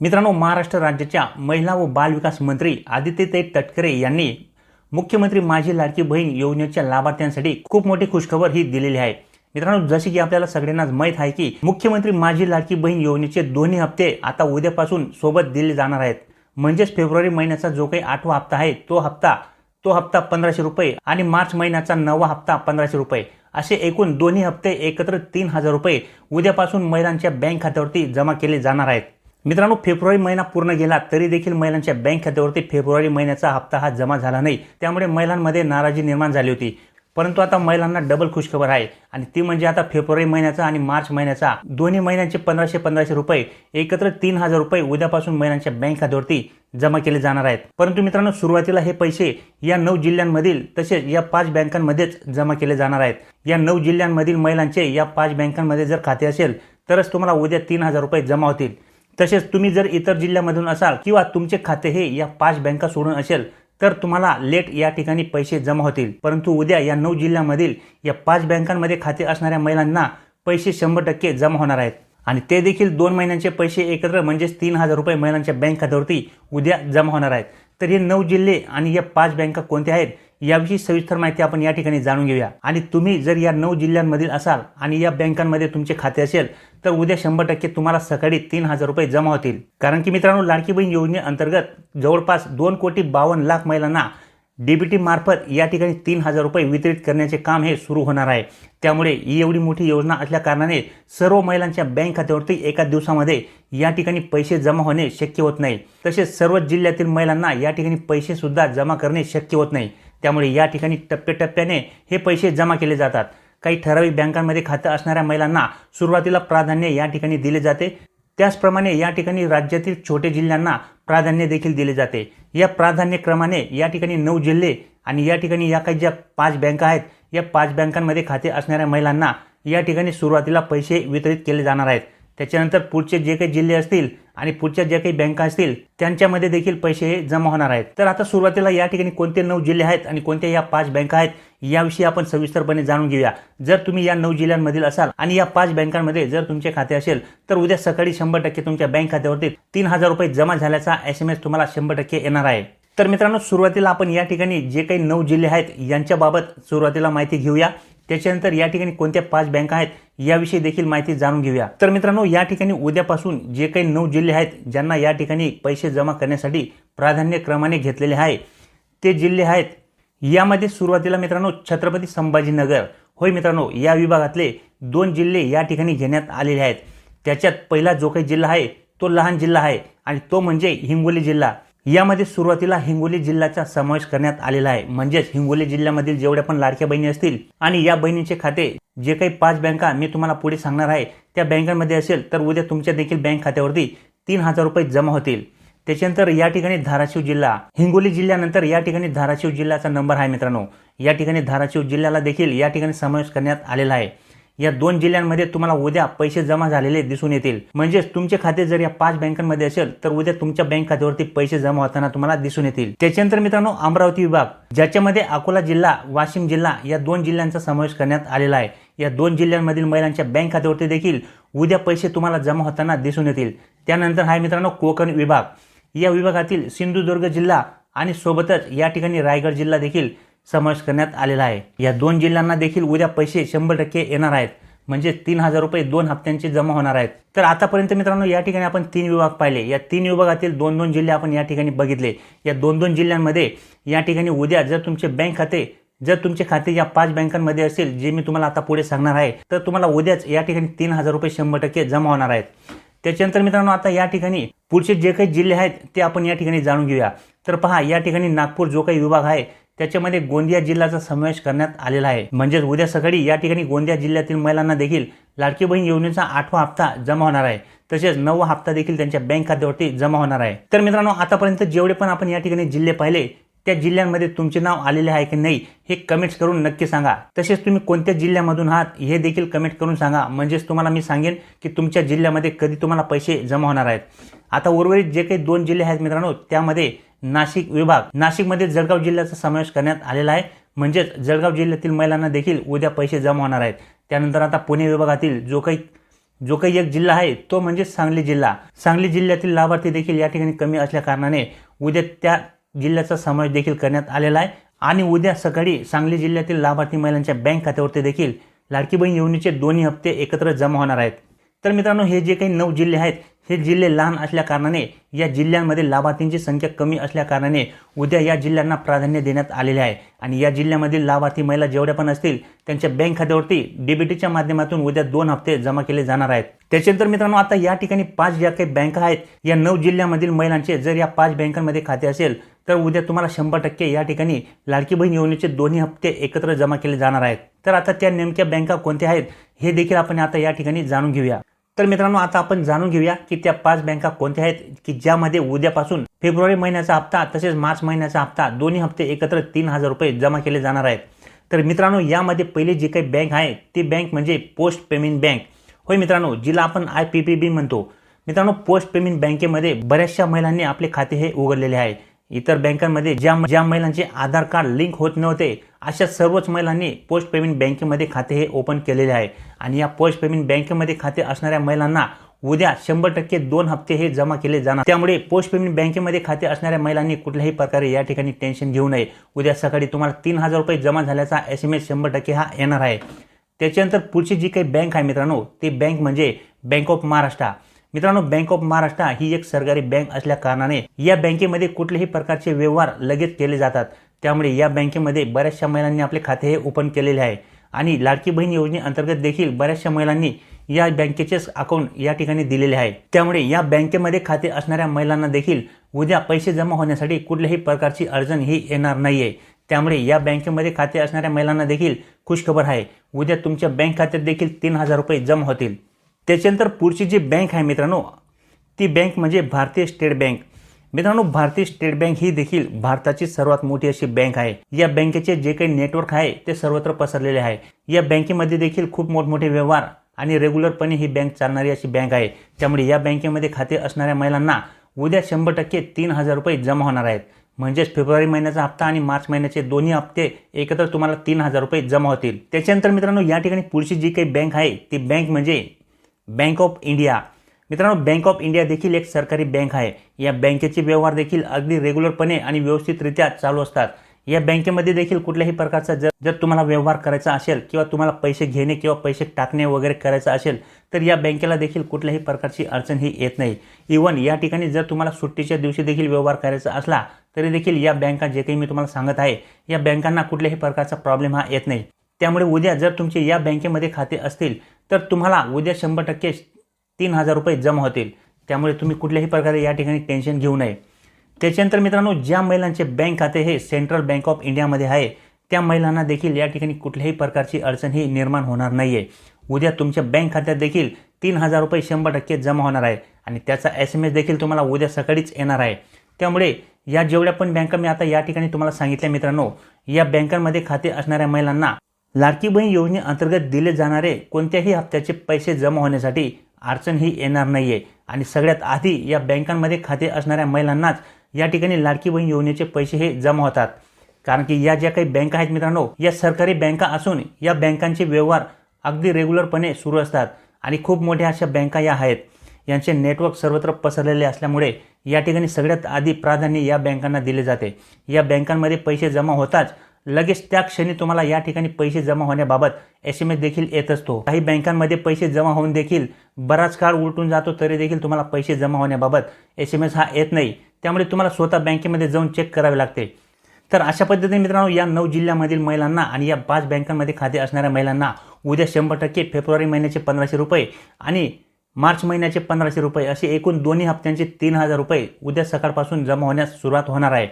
मित्रांनो महाराष्ट्र राज्याच्या महिला व बालविकास मंत्री आदित्यताई तटकरे यांनी मुख्यमंत्री माझी लाडकी बहीण योजनेच्या लाभार्थ्यांसाठी खूप मोठी खुशखबर ही दिलेली आहे. मित्रांनो जसे की आपल्याला सगळ्यांनाच माहीत आहे की मुख्यमंत्री माझी लाडकी बहीण योजनेचे दोन्ही हप्ते आता उद्यापासून सोबत दिले जाणार आहेत. म्हणजेच फेब्रुवारी महिन्याचा जो काही आठवा हप्ता आहे तो हप्ता तो हप्ता पंधराशे रुपये आणि मार्च महिन्याचा नववा हप्ता पंधराशे रुपये. असे एकूण दोन्ही हप्ते एकत्र तीन हजार रुपये उद्यापासून महिलांच्या बँक खात्यावरती जमा केले जाणार आहेत. मित्रांनो फेब्रुवारी महिना पूर्ण गेला तरी देखील महिलांच्या बँक खात्यावरती फेब्रुवारी महिन्याचा हप्ता हा जमा झाला नाही. त्यामुळे महिलांमध्ये नाराजी निर्माण झाली होती. परंतु आता महिलांना डबल खुशखबर आहे आणि ती म्हणजे आता फेब्रुवारी महिन्याचा आणि मार्च महिन्याचा. दोन्ही महिन्यांचे पंधराशे पंधराशे रुपये एकत्र तीन हजार रुपये उद्यापासून महिलांच्या बँक खात्यावरती जमा केले जाणार आहेत. परंतु मित्रांनो सुरुवातीला हे पैसे या नऊ जिल्ह्यांमधील तसेच या पाच बँकांमध्येच जमा केले जाणार आहेत. या नऊ जिल्ह्यांमधील महिलांचे या पाच बँकांमध्ये जर खाते असेल तरच तुम्हाला उद्या तीन हजार रुपये जमा होतील. तसेच तुम्ही जर इतर जिल्ह्यामधून असाल किंवा तुमचे खाते हे या पाच बँका सोडून असेल तर तुम्हाला लेट या ठिकाणी पैसे जमा होतील. परंतु उद्या या नऊ जिल्ह्यामधील या पाच बँकांमध्ये खाते असणाऱ्या महिलांना पैसे शंभर टक्के जमा होणार आहेत. आणि ते देखील दोन महिन्यांचे पैसे एकत्र म्हणजेच तीन हजार रुपये महिलांच्या बँक खात्यावरती उद्या जमा होणार आहेत. तर हे नऊ जिल्हे आणि या पाच बँका कोणत्या आहेत याविषयी सविस्तर माहिती आपण या ठिकाणी जाणून घेऊया. आणि तुम्ही जर या नऊ जिल्ह्यांमधील असाल आणि या बँकांमध्ये तुमचे खाते असेल तर उद्या शंभर टक्के तुम्हाला सकाळी तीन हजार रुपये जमा होतील. कारण की मित्रांनो लाडकी बहीण योजनेअंतर्गत जवळपास दोन कोटी बावन्न लाख महिलांना डीबीटी मार्फत या ठिकाणी तीन हजार रुपये वितरित करण्याचे काम हे सुरू होणार आहे. त्यामुळे ही एवढी मोठी योजना असल्या कारणाने सर्व महिलांच्या बँक खात्यावरती एका दिवसामध्ये या ठिकाणी पैसे जमा होणे शक्य होत नाही. तसेच सर्व जिल्ह्यातील महिलांना या ठिकाणी पैसे सुद्धा जमा करणे शक्य होत नाही. त्यामुळे या ठिकाणी टप्प्याटप्प्याने हे पैसे जमा केले जातात. काही ठराविक बँकांमध्ये खातं असणाऱ्या महिलांना सुरुवातीला प्राधान्य या ठिकाणी दिले जाते. त्याचप्रमाणे या ठिकाणी राज्यातील छोटे जिल्ह्यांना प्राधान्य देखील दिले जाते. या प्राधान्यक्रमाने या ठिकाणी नऊ जिल्हे आणि या ठिकाणी या काही ज्या पाच बँका आहेत या पाच बँकांमध्ये खाते असणाऱ्या महिलांना या ठिकाणी सुरुवातीला पैसे वितरित केले जाणार आहेत. त्याच्यानंतर पुढचे जे काही जिल्हे असतील आणि पुढच्या ज्या काही बँका असतील त्यांच्यामध्ये देखील पैसे हे जमा होणार आहेत. तर आता सुरुवातीला या ठिकाणी कोणते नऊ जिल्हे आहेत आणि कोणत्या या पाच बँका आहेत याविषयी आपण सविस्तरपणे जाणून घेऊया. जर तुम्ही या नऊ जिल्ह्यांमधील असाल आणि या पाच बँकांमध्ये जर तुमचे खाते असेल तर उद्या सकाळी शंभर टक्के तुमच्या बँक खात्यावरती तीन हजार रुपये जमा झाल्याचा एस एम एस तुम्हाला शंभर टक्के येणार आहे. तर मित्रांनो सुरुवातीला आपण या ठिकाणी जे काही नऊ जिल्हे आहेत यांच्याबाबत सुरुवातीला माहिती घेऊया. त्याच्यानंतर या ठिकाणी कोणत्या पाच बँका आहेत याविषयी देखील माहिती जाणून घेऊया. तर मित्रांनो या ठिकाणी उद्यापासून जे काही नऊ जिल्हे आहेत ज्यांना या ठिकाणी पैसे जमा करण्यासाठी प्राधान्य क्रमाने घेतलेले आहे ते जिल्हे आहेत यामध्ये सुरुवातीला मित्रांनो छत्रपती संभाजीनगर. होय मित्रांनो या विभागातले दोन जिल्हे या ठिकाणी घेण्यात आलेले आहेत. त्याच्यात पहिला जो काही जिल्हा आहे तो लहान जिल्हा आहे आणि तो म्हणजे हिंगोली जिल्हा. यामध्ये सुरुवातीला हिंगोली जिल्ह्याचा समावेश करण्यात आलेला आहे. म्हणजेच हिंगोली जिल्ह्यामधील जेवढ्या पण लाडक्या बहिणी असतील आणि या बहिणींचे खाते जे काही पाच बँका मी तुम्हाला पुढे सांगणार आहे त्या बँकांमध्ये असेल तर उद्या तुमच्या देखील बँक खात्यावरती तीन हजार रुपये जमा होतील. त्याच्यानंतर या ठिकाणी धाराशिव जिल्हा. हिंगोली जिल्ह्यानंतर या ठिकाणी धाराशिव जिल्ह्याचा नंबर आहे मित्रांनो. या ठिकाणी धाराशिव जिल्ह्याला देखील या ठिकाणी समावेश करण्यात आलेला आहे. या दोन जिल्ह्यांमध्ये तुम्हाला उद्या पैसे जमा झालेले दिसून येतील. म्हणजेच तुमचे खाते जर या पाच बँकांमध्ये असेल तर उद्या तुमच्या बँक खात्यावरती पैसे जमा होताना तुम्हाला दिसून येतील. त्याच्यानंतर मित्रांनो अमरावती विभाग ज्याच्यामध्ये अकोला जिल्हा वाशिम जिल्हा या दोन जिल्ह्यांचा समावेश करण्यात आलेला आहे. या दोन जिल्ह्यांमधील महिलांच्या बँक खात्यावरती देखील उद्या पैसे तुम्हाला जमा होताना दिसून येतील. त्यानंतर हा मित्रांनो कोकण विभाग. या विभागातील सिंधुदुर्ग जिल्हा आणि सोबतच या ठिकाणी रायगड जिल्हा देखील समावेश करण्यात आलेला आहे. या दोन जिल्ह्यांना देखील उद्या पैसे शंभर टक्के येणार आहेत. म्हणजे तीन हजार रुपये दोन हप्त्यांचे जमा होणार आहेत. तर आतापर्यंत मित्रांनो या ठिकाणी आपण तीन विभाग पाहिले. या तीन विभागातील दोन दोन जिल्हे आपण या ठिकाणी बघितले. या दोन दोन जिल्ह्यांमध्ये या ठिकाणी उद्या जर तुमचे बँक खाते जर तुमचे खाते या पाच बँकांमध्ये असेल जे मी तुम्हाला आता पुढे सांगणार आहे तर तुम्हाला उद्याच या ठिकाणी तीन हजार रुपये शंभर टक्के जमा होणार आहेत. त्याच्यानंतर मित्रांनो आता या ठिकाणी पुढचे जे काही जिल्हे आहेत ते आपण या ठिकाणी जाणून घेऊया. तर पहा या ठिकाणी नागपूर जो काही विभाग आहे त्याच्यामध्ये गोंदिया जिल्ह्याचा समावेश करण्यात आलेला आहे. म्हणजेच उद्या सकाळी या ठिकाणी गोंदिया जिल्ह्यातील महिलांना देखील लाडकी बहीण योजनेचा आठवा हप्ता जमा होणार आहे. तसेच नववा हप्ता देखील त्यांच्या बँक खात्यावरती जमा होणार आहे. तर मित्रांनो आतापर्यंत जेवढे पण आपण या ठिकाणी जिल्हे पाहिले त्या जिल्ह्यांमध्ये तुमचे नाव आलेले आहे की नाही हे कमेंट्स करून नक्की सांगा. तसेच तुम्ही कोणत्या जिल्ह्यामधून आहात हे देखील कमेंट करून सांगा. म्हणजेच तुम्हाला मी सांगेन की तुमच्या जिल्ह्यामध्ये कधी तुम्हाला पैसे जमा होणार आहेत. आता उर्वरित जे काही दोन जिल्हे आहेत मित्रांनो त्यामध्ये नाशिक विभाग. नाशिकमध्ये जळगाव जिल्ह्याचा समावेश करण्यात आलेला आहे. म्हणजेच जळगाव जिल्ह्यातील महिलांना देखील उद्या पैसे जमा होणार आहेत. त्यानंतर आता पुणे विभागातील जो काही जो काही एक जिल्हा आहे तो म्हणजे सांगली जिल्हा. सांगली जिल्ह्यातील लाभार्थी देखील या ठिकाणी कमी असल्या कारणाने उद्या त्या जिल्ह्याचा समावेश देखील करण्यात आलेला आहे. आणि उद्या सकाळी सांगली जिल्ह्यातील लाभार्थी महिलांच्या बँक खात्यावरती देखील लाडकी बहीण योजनेचे दोन्ही हप्ते एकत्र जमा होणार आहेत. तर मित्रांनो हे जे काही नऊ जिल्हे आहेत हे जिल्हे लहान असल्याकारणाने या जिल्ह्यांमध्ये लाभार्थींची संख्या कमी असल्याकारणाने उद्या या जिल्ह्यांना प्राधान्य देण्यात आलेले आहे. आणि या जिल्ह्यामधील लाभार्थी महिला जेवढ्या पण असतील त्यांच्या बँक खात्यावरती डीबीटीच्या माध्यमातून उद्या दोन हप्ते जमा केले जाणार आहेत. त्याच्यानंतर मित्रांनो आता या ठिकाणी पाच ज्या काही बँका आहेत या नऊ जिल्ह्यामधील महिलांचे जर या पाच बँकांमध्ये खाते असेल तर उद्या तुम्हाला शंभर टक्के या ठिकाणी लाडकी बहीण योजनेचे दोन्ही हप्ते एकत्र जमा केले जाणार आहेत. तर आता त्या नेमक्या बँका कोणत्या आहेत हे देखील आपण आता या ठिकाणी जाणून घेऊया. तर मित्रांनो आता आपण जाणून घेऊया की त्या पाच बँका कोणत्या आहेत की ज्यामध्ये उद्यापासून फेब्रुवारी महिन्याचा हप्ता तसेच मार्च महिन्याचा हप्ता दोन्ही हप्ते एकत्र तीन हजार रुपये जमा केले जाणार आहेत. तर मित्रांनो यामध्ये पहिली जी काही बँक आहे ती बँक म्हणजे पोस्ट पेमेंट बँक. होय मित्रांनो जिला आपण आय पी पी बी म्हणतो. मित्रांनो पोस्ट पेमेंट बँकेमध्ये बऱ्याचशा महिलांनी आपले खाते हे उघडलेले आहे. इतर बँकांमध्ये ज्या ज्या महिलांचे आधार कार्ड लिंक होत नव्हते अशा सर्वच महिलांनी पोस्ट पेमेंट बँकेमध्ये खाते हे ओपन केलेले आहे. आणि या पोस्ट पेमेंट बँकेमध्ये खाते असणाऱ्या महिलांना उद्या शंभर टक्के दोन हप्ते हे जमा केले जाणार. त्यामुळे पोस्ट पेमेंट बँकेमध्ये खाते असणाऱ्या महिलांनी कुठल्याही प्रकारे या ठिकाणी टेन्शन घेऊ नये. उद्या सकाळी तुम्हाला तीन हजार रुपये जमा झाल्याचा एस एम एस शंभर टक्के हा येणार आहे. त्याच्यानंतर पुढची जी काही बँक आहे मित्रांनो ती बँक म्हणजे बँक ऑफ महाराष्ट्र. मित्रांनो बँक ऑफ महाराष्ट्र ही एक सरकारी बँक असल्या कारणाने या बँकेमध्ये कुठल्याही प्रकारचे व्यवहार लगेच केले जातात. त्यामुळे या बँकेमध्ये बऱ्याचशा महिलांनी आपले खाते हे ओपन केलेले आहे. आणि लाडकी बहीण योजनेअंतर्गत देखील बऱ्याचशा महिलांनी या बँकेचेच अकाउंट या ठिकाणी दिलेले आहे. त्यामुळे या बँकेमध्ये खाते असणाऱ्या महिलांना देखील उद्या पैसे जमा होण्यासाठी कुठल्याही प्रकारची अडचण ही येणार नाही आहे त्यामुळे या बँकेमध्ये खाते असणाऱ्या महिलांना देखील खुशखबर आहे. उद्या तुमच्या बँक खात्यात देखील तीन हजार रुपये जमा होतील. त्याच्यानंतर पुढची जी बँक आहे मित्रांनो ती बँक म्हणजे भारतीय स्टेट बँक. मित्रांनो भारतीय स्टेट बँक ही देखील भारताची सर्वात मोठी अशी बँक आहे. या बँकेचे जे काही नेटवर्क आहे ते सर्वत्र पसरलेले आहे. या बँकेमध्ये देखील खूप मोठमोठे व्यवहार आणि रेग्युलरपणे ही बँक चालणारी अशी बँक आहे. त्यामुळे या बँकेमध्ये खाते असणाऱ्या महिलांना उद्या शंभर टक्के तीन हजार रुपये जमा होणार आहेत. म्हणजेच फेब्रुवारी महिन्याचा हप्ता आणि मार्च महिन्याचे दोन्ही हप्ते एकत्र तुम्हाला तीन हजार रुपये जमा होतील. त्याच्यानंतर मित्रांनो या ठिकाणी पुढची जी काही बँक आहे ती बँक म्हणजे बँक ऑफ इंडिया मित्रांनो बँक ऑफ इंडिया देखील एक सरकारी बँक आहे. या बँकेचे व्यवहार देखील अगदी रेग्युलरपणे आणि व्यवस्थितरित्या चालू असतात. या बँकेमध्ये देखील कुठल्याही प्रकारचा जर जर तुम्हाला व्यवहार करायचा असेल किंवा तुम्हाला पैसे घेणे किंवा पैसे टाकणे वगैरे करायचं असेल तर या बँकेला देखील कुठल्याही प्रकारची अडचण ही येत नाही. इवन या ठिकाणी जर तुम्हाला सुट्टीच्या दिवशी देखील व्यवहार करायचा असला तरी देखील या बँका जे काही मी तुम्हाला सांगत आहे या बँकांना कुठल्याही प्रकारचा प्रॉब्लेम हा येत नाही. त्यामुळे उद्या जर तुमचे या बँकेमध्ये खाते असतील तर तुम्हाला उद्या शंभर टक्के तीन हजार रुपये जमा होतील. त्यामुळे तुम्ही कुठल्याही प्रकारे या ठिकाणी टेन्शन घेऊ नये. त्याच्यानंतर मित्रांनो ज्या महिलांचे बँक खाते हे सेंट्रल बँक ऑफ इंडियामध्ये आहे त्या महिलांना देखील या ठिकाणी कुठल्याही प्रकारची अडचण ही निर्माण होणार नाही आहे उद्या तुमच्या बँक खात्यात देखील तीन हजार रुपये शंभर टक्के जमा होणार आहे आणि त्याचा एस एम एस देखील तुम्हाला उद्या सकाळीच येणार आहे. त्यामुळे या जेवढ्या पण बँका मी आता या ठिकाणी तुम्हाला सांगितल्या मित्रांनो या बँकांमध्ये खाते असणाऱ्या महिलांना लाडकी बहीण योजनेअंतर्गत दिले जाणारे कोणत्याही हप्त्याचे पैसे जमा होण्यासाठी अडचण ही येणार नाही आहे आणि सगळ्यात आधी या बँकांमध्ये खाते असणाऱ्या महिलांनाच या ठिकाणी लाडकी बहीण योजनेचे पैसे हे जमा होतात. कारण की या ज्या काही बँका आहेत मित्रांनो या सरकारी बँका असून या बँकांचे व्यवहार अगदी रेग्युलरपणे सुरू असतात. आणि खूप मोठ्या अशा बँका या आहेत. यांचे नेटवर्क सर्वत्र पसरलेले असल्यामुळे या ठिकाणी सगळ्यात आधी प्राधान्य या बँकांना दिले जाते. या बँकांमध्ये पैसे जमा होताच लगेच त्या क्षणी तुम्हाला या ठिकाणी पैसे जमा होण्याबाबत एस एम एस देखील येत असतो. काही बँकांमध्ये पैसे जमा होऊन देखील बराच काळ उलटून जातो तरी देखील तुम्हाला पैसे जमा होण्याबाबत एस एम एस हा येत नाही. त्यामुळे तुम्हाला स्वतः बँकेमध्ये जाऊन चेक करावे लागते. तर अशा पद्धतीने मित्रांनो या नऊ जिल्ह्यामधील महिलांना आणि या पाच बँकांमध्ये खाते असणाऱ्या महिलांना उद्या शंभर टक्के फेब्रुवारी महिन्याचे पंधराशे रुपये आणि मार्च महिन्याचे पंधराशे रुपये असे एकूण दोन्ही हप्त्यांचे तीन हजार रुपये उद्या सकाळपासून जमा होण्यास सुरुवात होणार आहे.